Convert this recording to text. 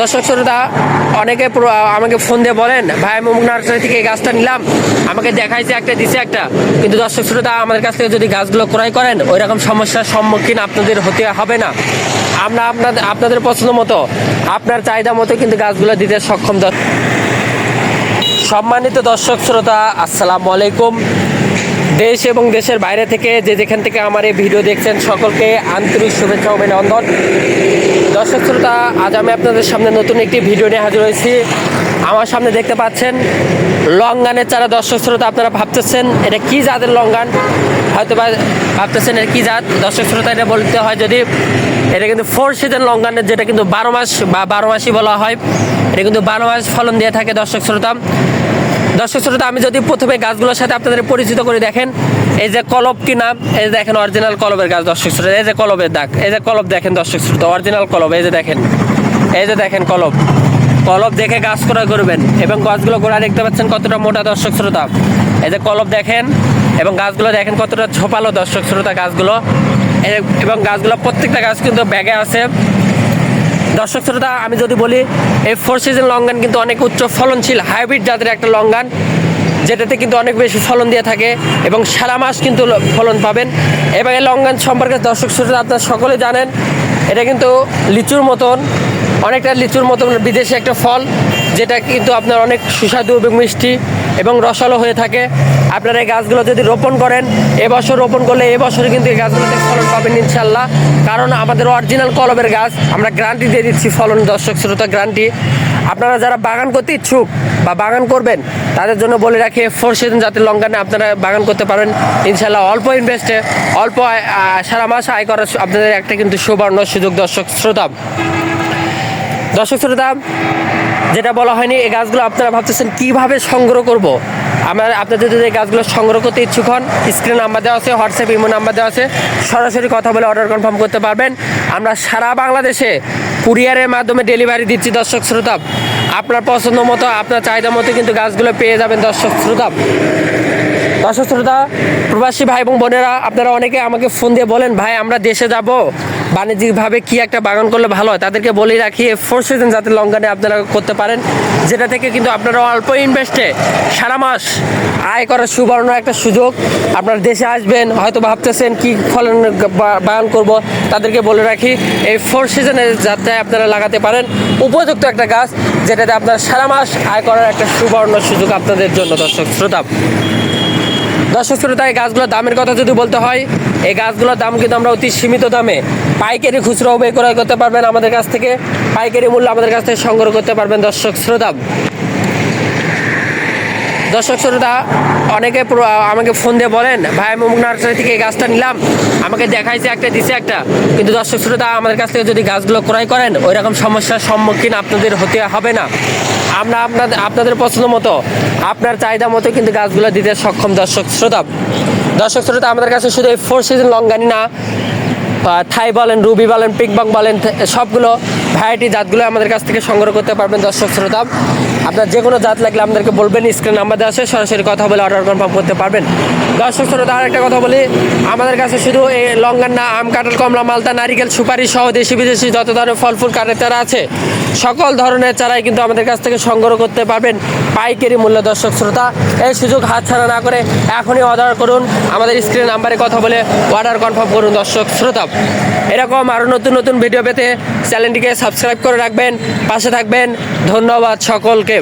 দর্শক শ্রোতা, অনেকে আমাকে ফোন দিয়ে বলেন, ভাই, আমি অমুক নার্সারি থেকে গাছটা নিলাম, আমাকে দেখাইছে একটা, দিছে একটা। কিন্তু দর্শক শ্রোতা, আমাদের কাছ থেকে যদি গাছগুলো ক্রয় করেন ওই রকম সমস্যার সম্মুখীন আপনাদের হতে হবে না। আমরা আপনাদের আপনাদের পছন্দ মতো, আপনার চাহিদা মতো কিন্তু গাছগুলো দিতে সক্ষম সম্মানিত দর্শক শ্রোতা, আসসালামু আলাইকুম। দেশ এবং দেশের বাইরে থেকে যে যেখান থেকে আমার এই ভিডিও দেখছেন, সকলকে আন্তরিক শুভেচ্ছা অভিনন্দন। দর্শক শ্রোতা, আজ আমি আপনাদের সামনে নতুন একটি ভিডিও নিয়ে হাজির হয়েছি। আমার সামনে দেখতে পাচ্ছেন লঙ্গানের চারা। দর্শক শ্রোতা, আপনারা ভাবতেছেন, এটা কি জাতের লঙ্গান? হয়তো বা ভাবতেছেন এটা কী জাত? দর্শক শ্রোতা, এটা বলতে হয় যদি এটা কিন্তু ফোর সিজন লঙ্গানের, যেটা কিন্তু বারো মাস বা বারো মাসই বলা হয়। এটা কিন্তু বারো মাস ফলন দিয়ে থাকে দর্শক শ্রোতা। দর্শক শ্রোতা, আমি যদি প্রথমে গাছগুলোর সাথে আপনাদের পরিচিত করে দেখেন, এই যে কলব কি নাম এই যে দেখেন অরিজিনাল কলবের গাছ দর্শক শ্রোতা, এই যে কলবের দাগ, এই যে কলব দেখেন দর্শক শ্রোতা অরিজিনাল কলব, এই যে দেখেন, এই যে দেখেন কলব। কলব দেখে গাছ ক্রয় করবেন এবং গাছগুলো গোড়া দেখতে পাচ্ছেন কতটা মোটা দর্শক শ্রোতা। এই যে কলব দেখেন এবং গাছগুলো দেখেন কতটা ঝোপালো দর্শক শ্রোতা গাছগুলো। এবং গাছগুলো প্রত্যেকটা গাছ কিন্তু ব্যাগে আছে। দর্শক শ্রোতা, আমি যদি বলি এই ফোর সিজন লঙ্গান কিন্তু অনেক উচ্চ ফলনশীল হাইব্রিড জাতের একটা লঙ্গান, যেটাতে কিন্তু অনেক বেশি ফলন দিয়ে থাকে এবং সারা মাস কিন্তু ফলন পাবেন। এবং এই লঙ্গান সম্পর্কে দর্শক শ্রোতা আপনারা সকলে জানেন, এটা কিন্তু লিচুর মতন অনেকটা লিচুর মতো বিদেশি একটা ফল, যেটা কিন্তু আপনার অনেক সুস্বাদু এবং মিষ্টি এবং রসালো হয়ে থাকে। আপনারা এই গাছগুলো যদি রোপণ করেন, এবছর রোপণ করলে এবছরে কিন্তু এই গাছগুলোতে ফলন পাবেন ইনশাল্লাহ কারণ আমাদের অরিজিনাল কলমের গাছ, আমরা গ্যারান্টি দিয়ে দিচ্ছি ফলন, দর্শক শ্রোতা গ্যারান্টি আপনারা যারা বাগান করতে ইচ্ছুক বা বাগান করবেন, তাদের জন্য বলে রাখি ফোর সিজন জাতের লঙ্কানে আপনারা বাগান করতে পারেন। ইনশাল্লাহ অল্প ইনভেস্টে অল্প সারা মাস আয় করার আপনাদের একটা কিন্তু সুবর্ণ সুযোগ, দর্শক শ্রোতা। দর্শক শ্রোতা, যেটা বলা হয়নি, এই গাছগুলো আপনারা ভাবতেছেন কীভাবে সংগ্রহ করব। আমার, আপনাদের যদি এই গাছগুলো সংগ্রহ করতে ইচ্ছুক হন স্ক্রিন নাম্বার দেওয়া আছে হোয়াটসঅ্যাপ ইমো নাম্বার দেওয়া আছে, সরাসরি কথা বলে অর্ডার কনফার্ম করতে পারবেন। আমরা সারা বাংলাদেশে কুরিয়ারের মাধ্যমে ডেলিভারি দিচ্ছি দর্শক শ্রোতা। আপনার পছন্দ মতো, আপনার চাহিদা মতো কিন্তু গাছগুলো পেয়ে যাবেন দর্শক শ্রোতা। শ্রোতা প্রবাসী ভাই এবং বোনেরা, আপনারা অনেকে আমাকে ফোন দিয়ে বলেন, ভাই, আমরা দেশে যাব। বাণিজ্যিকভাবে কি একটা বাগান করলে ভালো হয়? তাদেরকে বলে রাখি ফোর সিজন যাতে লঙ্কানে আপনারা করতে পারেন, যেটা থেকে কিন্তু আপনারা অল্প ইনভেস্টে সারা মাস আয় করার সুবর্ণ একটা সুযোগ। আপনারা দেশে আসবেন হয়তো ভাবতেছেন কি ফলন বাগান করব। তাদেরকে বলে রাখি, এই ফোর সিজনে যাতে আপনারা লাগাতে পারেন, উপযুক্ত একটা গাছ, যেটাতে আপনারা সারা মাস আয় করার একটা সুবর্ণ সুযোগ আপনাদের জন্য, দর্শক, শ্রোতা। দর্শক শ্রোতা, এই গাছগুলোর দামের কথা যদি বলতে হয়, এই গাছগুলোর দাম কিন্তু আমরা অতি সীমিত দামে পাইকারি খুচরো বে ক্রয় করতে পারবেন আমাদের কাছ থেকে। পাইকারি মূল্য আমাদের কাছ থেকে সংগ্রহ করতে পারবেন দর্শক শ্রোতা। দর্শক শ্রোতা, অনেকে আমাকে ফোন দিয়ে বলেন, ভাই, আমি অমুক নার্সারি থেকে এই গাছটা নিলাম, আমাকে দেখাইছে একটা, দিছে একটা। কিন্তু দর্শক শ্রোতা, আমাদের কাছ থেকে যদি গাছগুলো ক্রয় করেন ওই রকম সমস্যার সম্মুখীন আপনাদের হতে হবে না। আমরা আপনাদের আপনাদের পছন্দ মতো, আপনার চাহিদা মতো কিন্তু গাছগুলো দিতে সক্ষম দর্শক শ্রোতা। দর্শক শ্রোতা, আমাদের কাছে শুধু এই ফোর সিজন লঙ্গানি না থাই বলেন, রুবি বলেন পিকবং বলেন সবগুলো ভ্যারাইটি জাতগুলো আমাদের কাছ থেকে সংগ্রহ করতে পারবেন দর্শক শ্রোতা। আপনার যে কোনো জাত লাগলে আমাদেরকে বলবেন স্ক্রিন নাম্বার দেওয়া আছে, সরাসরি কথা বলে অর্ডার কনফার্ম করতে পারবেন। দর্শক শ্রোতা আর একটা কথা বলি, আমাদের কাছে শুধু এই লঙ্গান না, আম, কাঁঠাল, কমলা মালতা নারিকেল, সুপারি সহ দেশি বিদেশি যত ধরনের ফল, ফুল কাঠের তারা আছে সকল ধরনের চারাই কিন্তু আমাদের কাছ থেকে সংগ্রহ করতে পারবেন। পাইকারি মূল্য দর্শক শ্রোতা, এই সুযোগ হাতছাড়া না করে এখনই অর্ডার করুন। আমাদের স্ক্রিন নাম্বারে কথা বলে অর্ডার কনফার্ম করুন দর্শক শ্রোতা। এরকম আরও নতুন নতুন ভিডিও পেতে চ্যানেলটিকে সাবস্ক্রাইব করে রাখবেন, পাশে থাকবেন। ধন্যবাদ সকলকে।